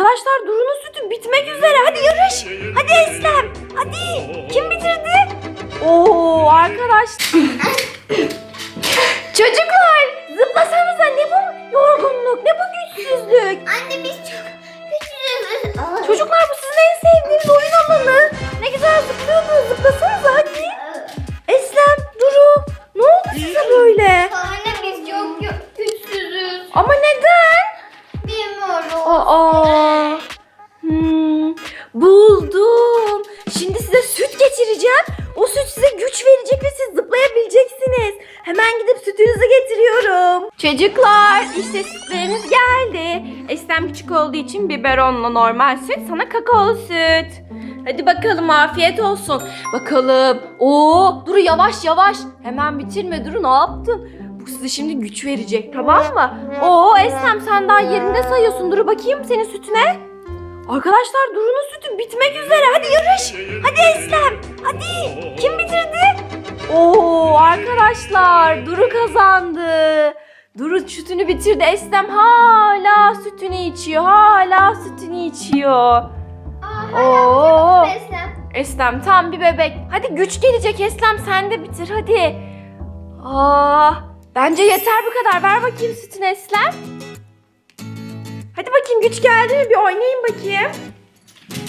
Arkadaşlar Duru'nun sütü bitmek üzere. Hadi yarış. Hadi Eslem. Hadi. Kim bitirdi? Oo arkadaş. Çocuklar zıplasanıza ne bu yorgunluk ne bu güçsüzlük. Anne biz çok güçlüyüz. Aa. Çocuklar bu sizin en sevdiğiniz oyun alanı. Ne güzel zıplıyordunuz zıplasanıza hadi. Eslem, Duru ne oldu size böyle? Anne biz çok gü- güçsüzüz. Ama neden? Aa. Hmm, buldum. Şimdi size süt geçireceğim. O süt size güç verecek ve siz zıplayabileceksiniz. Hemen gidip sütünüzü getiriyorum. Çocuklar işte sütleriniz geldi. Eslem küçük olduğu için biberonla normal süt sana kakaolu süt. Hadi bakalım afiyet olsun. Bakalım. Oo, Duru yavaş yavaş. Hemen bitirme Duru ne yaptın? Bu size şimdi güç verecek tamam mı? Oo Eslem sen daha yerinde sayıyorsun. Dur bakayım senin sütüne. Arkadaşlar Duru'nun sütü bitmek üzere. Hadi yarış. Hadi Eslem. Hadi. Kim bitirdi? Oo arkadaşlar Duru kazandı. Duru sütünü bitirdi. Eslem hala sütünü içiyor. Hala sütünü içiyor. Aa, Oo. Eslem tam bir bebek. Hadi güç gelecek Eslem sen de bitir hadi. Aa, bence yeter bu kadar. Ver bakayım sütünü Eslem. Hadi bakayım güç geldi mi? Bir oynayın bakayım.